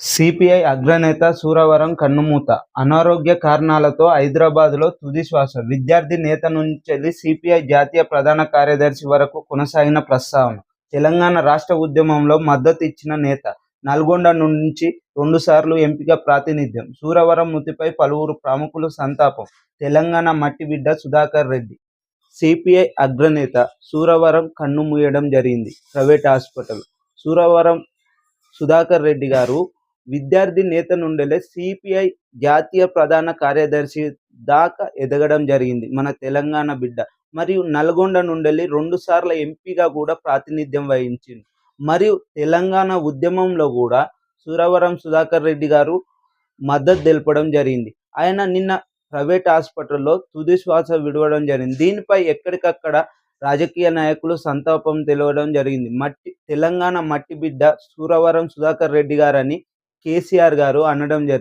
CPI అగ్రనేత సూరవరం కన్నుమూత. అనారోగ్య కారణాలతో హైదరాబాద్లో తుదిశ్వాస విద్యార్థి నేత నుంచి సిపిఐ జాతీయ ప్రధాన కార్యదర్శి వరకు కొనసాగిన ప్రస్తావన. తెలంగాణ రాష్ట్ర ఉద్యమంలో మద్దతు ఇచ్చిన నేత. నల్గొండ నుంచి రెండుసార్లు ఎంపిక ప్రాతినిధ్యం. సూరవరం మృతిపై పలువురు ప్రముఖులు సంతాపం. తెలంగాణ మట్టి బిడ్డ సుధాకర్ రెడ్డి. సిపిఐ అగ్రనేత. సూరవరం కన్నుమూయడం జరిగింది. Private hospital. సూరవరం సుధాకర్ రెడ్డి గారు విద్యార్థి నేత నుండే సిపిఐ జాతీయ ప్రధాన కార్యదర్శి దాకా ఎదగడం జరిగింది. మన తెలంగాణ బిడ్డ. మరియు నల్గొండ నుండి రెండు సార్ల ఎంపీగా కూడా ప్రాతినిధ్యం వహించింది మరియు తెలంగాణ ఉద్యమంలో కూడా సూరవరం సుధాకర్ రెడ్డి గారు మద్దతు తెలపడం జరిగింది. ఆయన నిన్న ప్రైవేట్ హాస్పిటల్లో తుది శ్వాస విడవడం జరిగింది. దీనిపై ఎక్కడికక్కడ రాజకీయ నాయకులు సంతాపం తెలవడం జరిగింది. మట్టి తెలంగాణ మట్టి బిడ్డ సూరవరం సుధాకర్ రెడ్డి గారని కేసీఆర్ గారు అనడం జరిగింది.